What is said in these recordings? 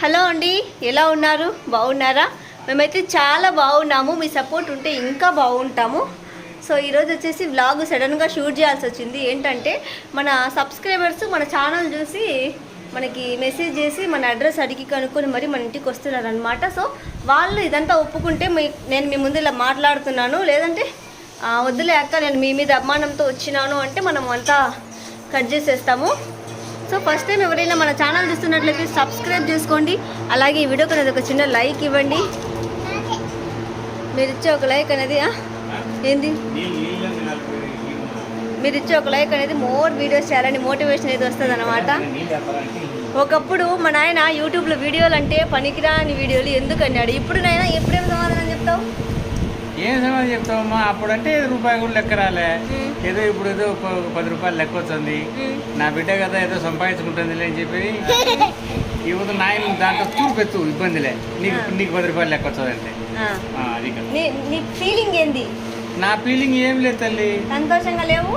Hello అండి ఎలా ఉన్నారు? బాగున్నారా? మేమైతే చాలా బాగున్నాము. మీ సపోర్ట్ ఉంటే ఇంకా బాగుంటాము. సో ఈరోజు వచ్చేసి వ్లాగ్ సడన్గా షూట్ చేయాల్సి వచ్చింది. ఏంటంటే మన సబ్స్క్రైబర్స్ మన ఛానల్ చూసి మనకి మెసేజ్ చేసి మన అడ్రస్ అడిగి కనుక్కొని మరి మన ఇంటికి వస్తున్నారు అనమాట సో వాళ్ళు ఇదంతా ఒప్పుకుంటే మీ నేను మీ ముందు ఇలా మాట్లాడుతున్నాను. లేదంటే వద్దులే అక్క నేను మీ మీద అభిమానంతో వచ్చినాను అంటే మనం అంతా కట్ చేసేస్తాము. సో ఫస్ట్ టైం ఎవరైనా మన ఛానల్ చూస్తున్నట్లయితే సబ్స్క్రైబ్ చేసుకోండి. అలాగే ఈ వీడియోకి అనేది ఒక చిన్న లైక్ ఇవ్వండి. మీరు ఇచ్చే ఒక లైక్ అనేది ఏంది? మీరు ఇచ్చే ఒక లైక్ అనేది మోర్ వీడియోస్ చేయాలని మోటివేషన్ అయితే వస్తుంది అనమాట ఒకప్పుడు మా నాయన యూట్యూబ్లో వీడియోలు అంటే పనికిరాని వీడియోలు ఎందుకు అన్నాడు ఇప్పుడు నాయన ఎప్పుడేం సమాధానం చెప్తావు? ఏం సమాధానం చెప్తావమ్మా? అప్పుడంటే రూపాయి కూడా లెక్క రాలే. ఏదో ఇప్పుడు ఏదో పది రూపాయలు లెక్క వస్తుంది మ్మ్. నా బిడ్డ కదా ఏదో సంపాదించుకుంటుంది అని చెప్పి ఇవ్వదు నాయన దాంట్లో చూపెత్తు ఇబ్బందిలే. నీకు. నీకు పది రూపాయలు లెక్క వస్తుంది అంటే ఆ. ఆ, అది నీ ఫీలింగ్ ఏంది? నా ఫీలింగ్ ఏం లేదు తల్లి. సంతోషంగా లేవు?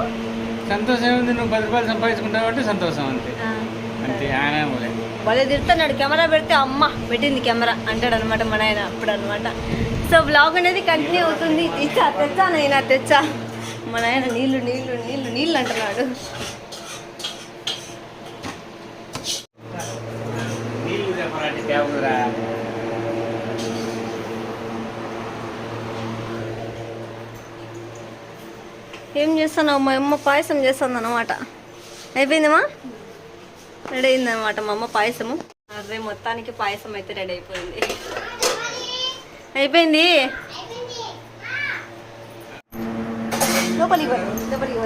సంతోషం ఉంది నువ్వు పది రూపాయలు సంపాదించుకుంటావు అంటే సంతోషం అంతే. అంతే ఆయన మూలే భలే తిడుతున్నాడు కెమెరా పెడితే అమ్మ పెట్టింది కెమెరా అంటాడు అనమాట మన ఆయన అప్పుడు అనమాట సో బ్లాగ్ అనేది కంటిన్యూ అవుతుంది. తెచ్చా తెచ్చా నైనా తెచ్చా. మన ఆయన నీళ్ళు నీళ్ళు నీళ్ళు నీళ్ళు అంటున్నాడు. ఏం చేస్తున్నావు? మా అమ్మ పాయసం చేస్తుంది అనమాట అయిపోయిందమ్మా? రెడీ అయిందనమాట మా అమ్మ పాయసము. అదే మొత్తానికి పాయసం అయితే రెడీ అయిపోయింది. అయిపోయింది? లోపలికి లోపలికి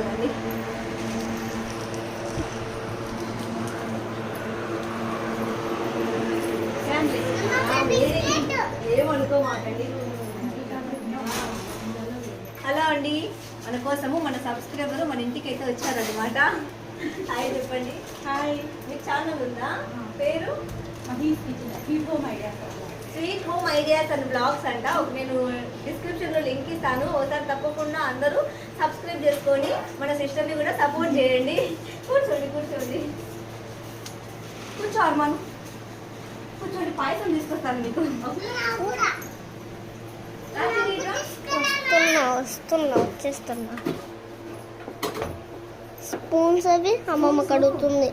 హలో అండి. మన కోసము మన సబ్స్క్రైబర్ మన ఇంటికి అయితే వచ్చారనమాట హాయ్ చెప్పండి. హాయ్. మీకు ఛానల్ ఉందా? పేరు? Sweet home ideas and blogs అంట. ఒక నేను డిస్క్రిప్షన్లో లింక్ ఇస్తాను. ఒకసారి తప్పకుండా అందరూ సబ్స్క్రైబ్ చేసుకొని మన సిస్టర్ని కూడా సపోర్ట్ చేయండి. కూర్చోండి కూర్చోండి. కూర్చో అర్మాన్. కూర్చోండి పాయసం తీసుకొస్తాను మీకు. వస్తున్నా వస్తున్నా వచ్చేస్తున్నా. స్పూన్స్ అవి అమ్మమ్మ కడుగుతుంది.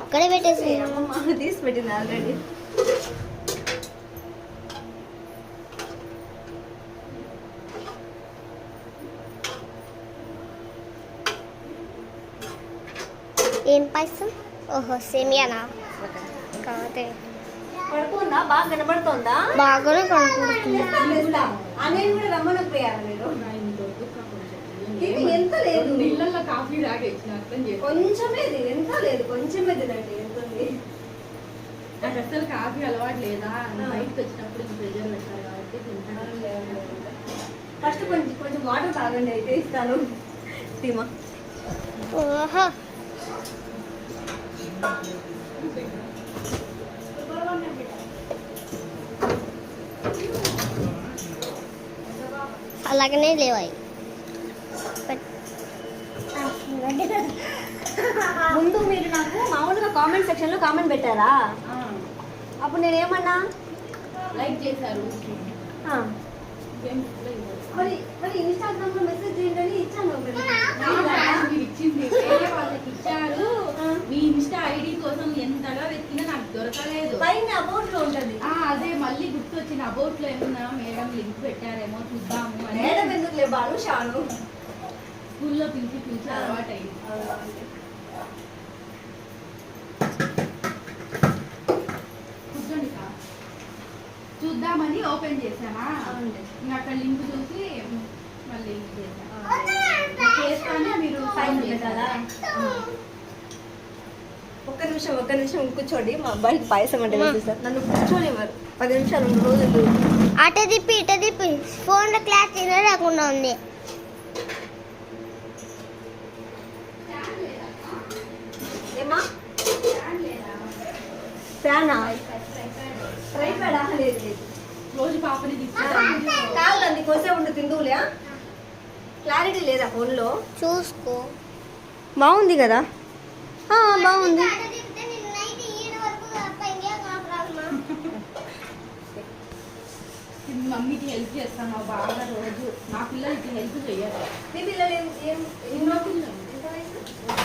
అక్కడే పెట్టేసింది అమ్మమ్మ తీసి పెట్టింది ఆల్రెడీ ఏం పాయసం ఓహో సేమియానా? కాదే. పడుకుందా? బాగా కనబడుతోందా బాగానే కూడా రమ్మనకపోయారా మీరు. ఇది ఎంత లేదు? నీళ్ళల్లో కాఫీ తాగేసిన కొంచెమే ఇది ఎంత లేదు కొంచెమే తినండి ఎంత ఉంది? నాకు అసలు కాఫీ అలవాటు లేదా? బయటకు వచ్చినప్పుడు ఇంక ప్రెజర్ పెట్టారు కాబట్టి తింటాను. ఫస్ట్ కొంచెం కొంచెం వాటర్ తాగండి అయితే ఇస్తాను. ఓహో. అలాగనే లేవాయి. ముందు మీరు నాకు మామూలుగా కామెంట్ సెక్షన్లో కామెంట్ పెట్టారా? అప్పుడు నేను ఏమన్నా? లైక్ చేశారు. ఆ, మరి మరి ఇన్స్టాగ్రామ్లో మెసేజ్ చేయండి ఇచ్చాను ఇచ్చింది వేరే వాళ్ళకి ఇచ్చారు. మీ ఇన్స్టా ఐడి కోసం ఎంతగా వెతికినా నాకు దొరకలేదు. పైన అబౌట్లో ఉంటది. అదే మళ్ళీ గుర్తొచ్చిన అబౌట్లో ఏమన్నా మేడం లింక్ పెట్టారేమో చూద్దాము మేడం ఎందుకు షాను? స్కూల్లో పిలిచి పిలిచి అలవాటు ఓపెన్ చేశానా అక్కడ లింక్ చూసి మళ్ళీ చేస్తానే మీరు ఫోన్? ఒక్క నిమిషం ఒక్క నిమిషం కూర్చోండి. మా అబ్బాయికి పాయసం అంటే వేసేసారు నన్ను కూర్చోనివ్వరు. పది నిమిషాలు రెండు రోజులు అట తిప్పి ఇట తిప్పి. ఫోన్లో క్లాస్ రాకుండా ఉంది. ఏమా ఫ్యానా? ట్రైపాడా లేదు లేదు. రోజు పాపని కాదండి కోసే ఉండి తిందువులే. క్లారిటీ లేదా ఫోన్లో చూసుకో. బాగుంది కదా? బాగుంది. మమ్మీకి హెల్ప్ చేస్తాను బాగా రోజు. నా పిల్లలకి హెల్ప్ చేయాలి మీ పిల్లలు ఏం ఎన్నో పిల్లలు?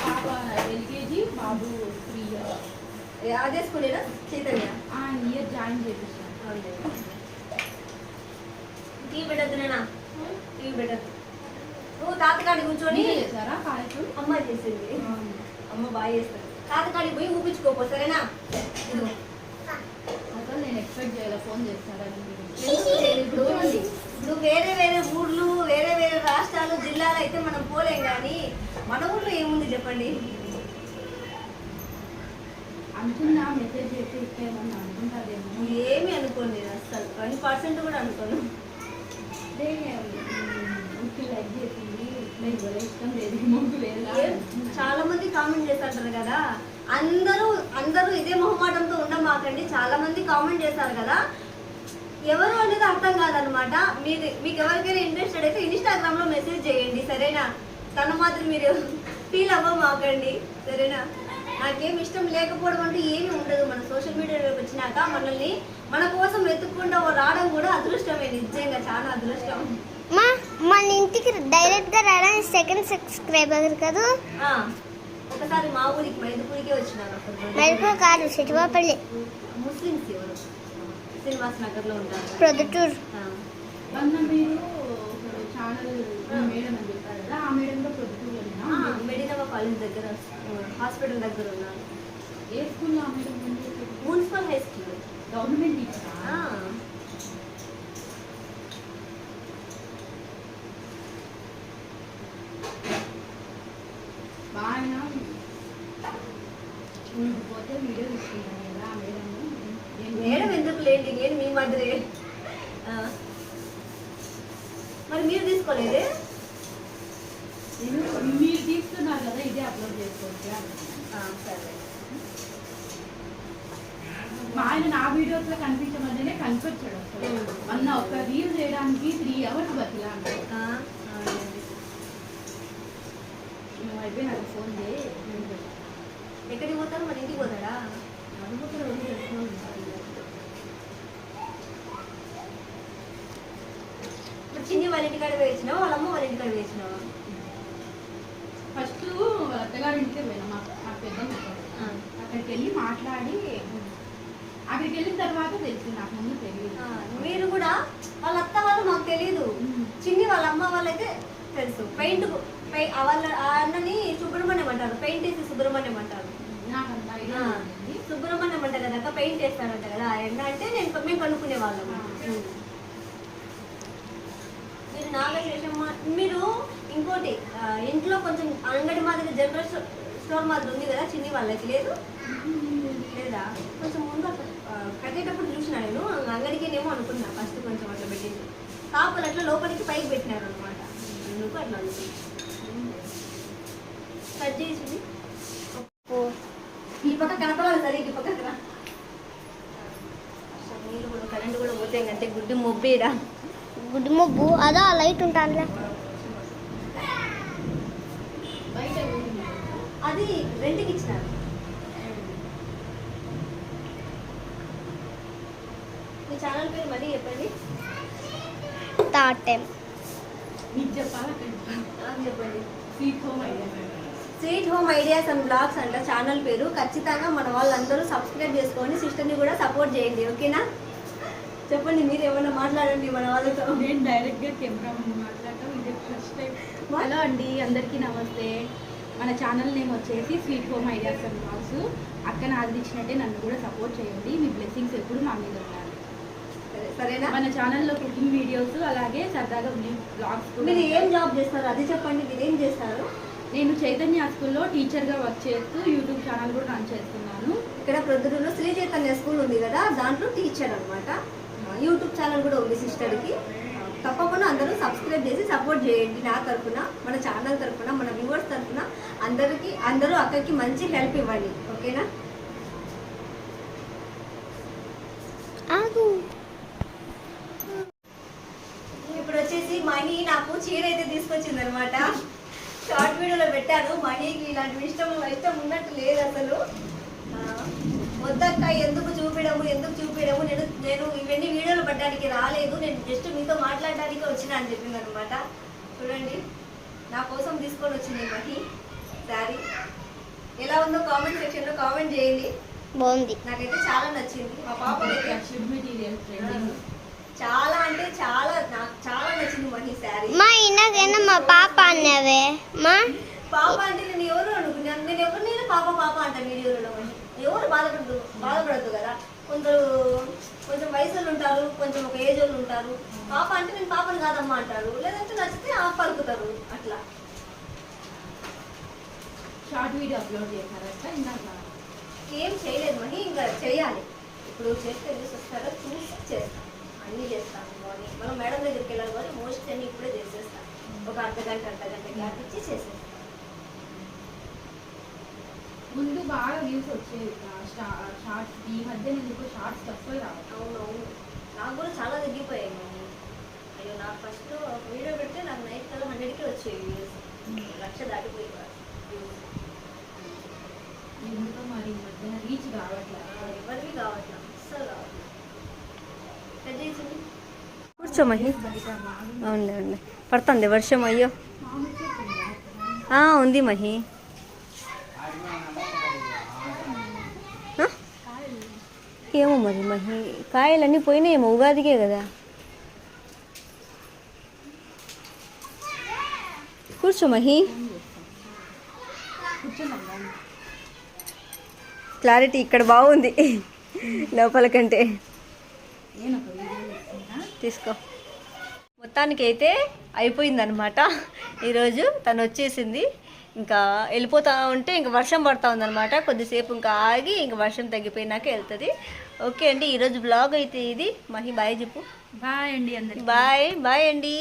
పాప ఎల్కేజీ బాబు త్రీ ఇయర్స్ అదే స్కూలేనా? చైతన్య? ఇయర్ జాయిన్ చేపించాను టీవీ పెట్టద్దు నేనా టీవీ పెట్టద్దు. నువ్వు తాతకాడి కూర్చొని చేశారా కార్యక్రమం అమ్మ చేసింది. అమ్మ బాగా చేస్తుంది. తాతకాడికి పోయి ఊపించుకోపో సరేనా. అసలు నేను ఎక్స్పెక్ట్ చేయాలి ఫోన్ చేస్తారని? ఇప్పుడు. ఇప్పుడు వేరే వేరే ఊర్లు వేరే వేరే రాష్ట్రాలు జిల్లాలు అయితే మనం పోలేం కానీ మన ఊర్లో ఏముంది చెప్పండి? అనుకున్నా మెసేజ్ చేస్తే ఇచ్చేయమని అనుకుంటారేమో. ఏమి అనుకోండి నేను అస్సలు. వన్ పర్సెంట్ కూడా అనుకోను. అదే లైక్ చేసింది ఇవ్వలే ఇష్టం లేదు చాలా మంది కామెంట్ చేస్తారు కదా. అందరూ అందరూ ఇదే మొహమాటంతో ఉండమాకండి. చాలా మంది కామెంట్ చేస్తారు కదా. ఎవరు అనేది అర్థం కాదనమాట మీరు మీకు ఎవరికైనా ఇంట్రెస్టెడ్ అయితే ఇన్స్టాగ్రామ్లో మెసేజ్ చేయండి సరేనా? తన మాత్రం మీరు ఫీల్ అవ్వమాకండి సరేనా? నాకేం ఇష్టం లేకపోవడం అంటే ఏమీ ఉండదు. మన సోషల్ మీడియాలోకి వచ్చినాక మనల్ని మన కోసం వెతుక్కుండా రావడం కూడా అదృష్టమే నిజంగా చాలా అదృష్టం. మా మన ఇంటికి డైరెక్ట్గా రావడానికి సెకండ్ సబ్స్క్రైబర్ కదా. ఆ, ఒకసారి మా ఊరికి మైదుపూరికే వచ్చినాను. మెరుపు కాదు సిటివాపల్లి ముస్లిమ్స్ ఎవరు? శ్రీనివాస్ నగర్లో ఉంటారు. ప్రొద్దుటూరు. ఆ, మొన్న మీరు ఛానల్ మేడం అని చెప్పారు కదా ఆ మేడంలో ఆ, ప్రొద్దుటూరులోనేనా మెడినవ కాలేజ్ దగ్గర హాస్పిటల్ దగ్గర ఉన్నాను. ఏ స్కూల్లో ఆ madam? Municipal high school. Government ఆ, బాగా పోతే వీడియో తీసుకుంటాను కదా మేడం మేడం ఎందుకు లేండి? నేను మీ ఆ. మరి మీరు తీసుకోలేదే? మీరు తీసుకున్నారు కదా ఇదే అప్లోడ్ చేసుకోవచ్చు. సరే. మా ఆయన నా వీడియోస్లో కనిపించమనే కనిపించాడు అసలు మొన్న ఒక రీల్ చేయడానికి త్రీ అవర్స్ బతిలా అన్నాడు ఆ, అవునండి. నువ్వు అయిపోయి నాకు ఫోన్ చేయి. ఎక్కడికి పోతారు మన ఇంటికి పోతాడా. ఇప్పుడు చిన్ని వాళ్ళ ఇంటికాడ వేసినావా వాళ్ళ అమ్మ వాళ్ళ ఇంటికాడ వేసినావా ఫస్ట్ అత్తగారి ఇంటికి పోయినా మా. ఆ. అక్కడికి వెళ్ళి మాట్లాడి అక్కడికి వెళ్ళిన తర్వాత తెలిసింది నాకు ముందు తెలియదు. మీరు కూడా వాళ్ళ అత్త వాళ్ళు మాకు తెలియదు చిన్ని వాళ్ళ అమ్మ వాళ్ళైతే తెలుసు. పెయింట్ వాళ్ళ ఆ అన్నని సుబ్రహ్మణ్యం అంటారు. పెయింట్ వేసి సుబ్రహ్మణ్యం అంటారు. సుబ్రహ్మణ్యం అంట కదా పెయింట్ వేస్తారంట కదా. అన్న అంటే నేను మేము కనుక్కునే వాళ్ళం. మీరు నాగశేషమ్మ మీరు ఇంకోటి ఇంట్లో కొంచెం అంగడి మాదిరి జనరల్ స్టో- స్టోర్ మాదిరి ఉంది కదా చిన్ని వాళ్ళకి లేదు? లేదా? కొంచెం ముందు అక్కడ, కట్టేటప్పుడు చూసిన నేను అంగడికి ఏమో అనుకున్నా ఫస్ట్ కొంచెం అట్లా పెట్టింది కాపులు అట్లా లోపలికి పైకి పెట్టినారు అనమాట ఎందుకు అట్లా కట్ చేసింది. ఈ పక్క కనపడాలి సరే ఈ అసలు నీళ్ళు కూడా కరెంట్ కూడా పోతే ఇంకంటే గుడ్డి మొబ్బేడా గుడ్డు ముబ్బు అదో లైట్ ఉంటానులే. అది రెంట్కి ఇచ్చినారు. ఛానల్ పేరు మళ్ళీ చెప్పండి. థర్డ్ టైం మీకు చెప్పాలా? నాకు చెప్పండి. Sweet home idea sweet home ideas and blogs అంట ఛానల్ పేరు. ఖచ్చితంగా మన వాళ్ళందరూ సబ్స్క్రైబ్ చేసుకోండి సిస్టర్ని కూడా సపోర్ట్ చేయండి ఓకేనా? చెప్పండి మీరు ఏమైనా మాట్లాడండి మన వాళ్ళతో. నేను డైరెక్ట్గా కెమెరా ముందు మాట్లాడటం ఇదే ఫస్ట్ టైం హలో అండి అందరికీ నమస్తే. మన ఛానల్ నేమ్ వచ్చేసి sweet home ideas and blogs అక్కను ఆదరించినట్టే నన్ను కూడా సపోర్ట్ చేయండి. మీ బ్లెస్సింగ్స్ ఎప్పుడు మా మీద సరే, సరేనా? మన ఛానల్లో కుకింగ్ వీడియోస్ అలాగే సరదాగా బ్లాగ్స్ మీరు ఏం జాబ్ చేస్తారు? అది చెప్పండి మీరు ఏం చేస్తారు? నేను చైతన్య స్కూల్లో టీచర్గా వర్క్ చేస్తూ యూట్యూబ్ ఛానల్ కూడా రన్ చేస్తున్నాను. ఇక్కడ ప్రొద్దుటూరులో శ్రీ చైతన్య స్కూల్ ఉంది కదా దాంట్లో టీచర్ అనమాట యూట్యూబ్ ఛానల్ కూడా ఉంది సిస్టర్కి. తప్పకుండా అందరూ సబ్స్క్రైబ్ చేసి సపోర్ట్ చేయండి నా తరఫున మన ఛానల్ తరఫున మన వ్యూవర్స్ తరఫున అందరికీ అందరూ అక్కడికి మంచి హెల్ప్ ఇవ్వండి ఓకేనా ఆగు మనీ నాకు చీర అయితే తీసుకొచ్చింది అనమాట షార్ట్ వీడియోలో పెట్టాను మనీకి ఇలాంటి ఇష్టం ఇష్టం ఉన్నట్టు లేదు అసలు. వద్దక్క ఎందుకు చూపించడము ఎందుకు చూపించడము నేను నేను ఇవన్నీ వీడియోలో పడ్డ కొనడానికి రాలేదు. నేను జస్ట్ మీతో మాట్లాడడానికి వచ్చిన అని చెప్పింది అనమాట చూడండి. నా కోసం తీసుకొని వచ్చింది మహి శారీ ఎలా ఉందో కామెంట్ సెక్షన్లో కామెంట్ చేయండి. బాగుంది. నాకైతే చాలా నచ్చింది. మా ట్రెండింగ్ చాలా అంటే చాలా నాకు చాలా మా ఇందాకైనా మా పాప అన్నావే. మా? పాప అంటే నేను ఎవరు అనుకున్నాను నేను ఎవరు నేను పాప పాప అంటాను వీడియోలో ఎవరు బాధపడదు బాధపడద్దు కదా. కొందరు కొంచెం వయసు వాళ్ళు ఉంటారు కొంచెం ఒక ఏజ్ వాళ్ళు ఉంటారు. పాప అంటే నేను పాపని కాదమ్మా అంటారు. లేదంటే నచ్చితే ఆ పలుకుతారు. అట్లా. షార్ట్ వీడియో అప్లోడ్ చేశారట ఇందాక. ఏం చేయలేదు మహి ఇంకా చేయాలి. ఇప్పుడు చేస్తే వస్తారో చూసి చేస్తాం. అన్నీ చేస్తాను మార్నింగ్ మనం మేడం దగ్గరికి వెళ్ళాలి కానీ మోస్ట్ అన్ని ఇప్పుడే చేసేస్తాం. ఒక అర్ధ గంట అర్ధ గంట గ్యాప్ ఇచ్చి చేసేస్తాం. ముందు బాగా వ్యూస్ వచ్చేది షార్ట్స్ ఈ మధ్య ఎందుకు షార్ట్స్ తక్కువ రావట్లేదు అవునవును. నాకు కూడా చాలా తగ్గిపోయాయి అయ్యో నాకు ఫస్ట్ ఒక వీడియో పెడితే నాకు నైట్ కల్లా హండ్రెడ్కి వచ్చేవి వ్యూస్. లక్ష దాటిపోయి ఎందుకో మరి ఈ మధ్య రీచ్ కావట్లేదు ఎవరివి కావట్లా? అస్సలు కావట్లా. పెద్ద కూర్చో మహి. అవునులే అవునులే. పడుతుంది వర్షం అయ్యో. ఉంది మహి. ఆ? ఏమో మరి మహి. కాయలన్నీ పోయినాయేమో ఉగాదికే కదా. కూర్చో మహి. క్లారిటీ ఇక్కడ బాగుంది. లోపల కంటే నేను ఒక వీడియో చేస్తున్నా తీసుకో. మొత్తానికి అయితే అయిపోయిందనమాట ఈరోజు తను వచ్చేసింది. ఇంకా వెళ్ళిపోతా ఉంటే ఇంకా వర్షం పడతా ఉందన్నమాట. కొద్దిసేపు ఇంకా ఆగి ఇంకా వర్షం తగ్గిపోయినాక వెళ్తుంది. ఓకే అండి ఈరోజు బ్లాగ్ అయితే ఇది. మహి బాయ్ చెప్పు. బాయ్ అండి అందరికి. బాయ్ బాయ్ అండి.